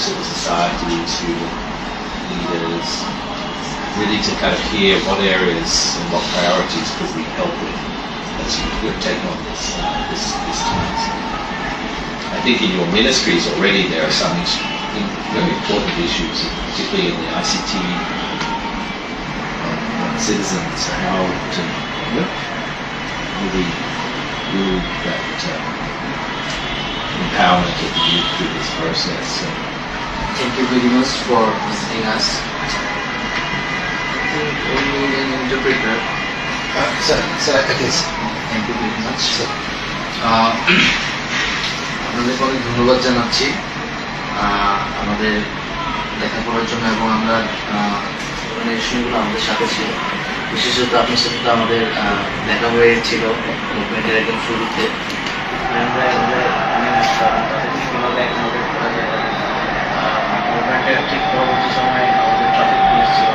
civil society, student leaders, really to kind of hear what areas and what priorities could we help with as you, you're taking on this, uh, this, this task. I think in your ministries already there are some very important issues, particularly in the ICT um, citizens, how to really build that um, empowerment of the youth through this process. Thank you very much for visiting us. I an interpreter. Uh, sir, sir, again, Thank you very much. আহ, আপনাদেরকে অনেক ধন্যবাদ জানাচ্ছি আমাদের করার জন্য এবং আমরা অর্গানাইজেশনগুলো আমাদের সাথে ছিল বিশেষত আপনার সাথে আমাদের দেখা হয়েছিল একদম শুরুতে আমরা মুভমেন্টের ঠিক পরবর্তী সময়ে আমাদের ট্রাফিক পুলিশ ছিল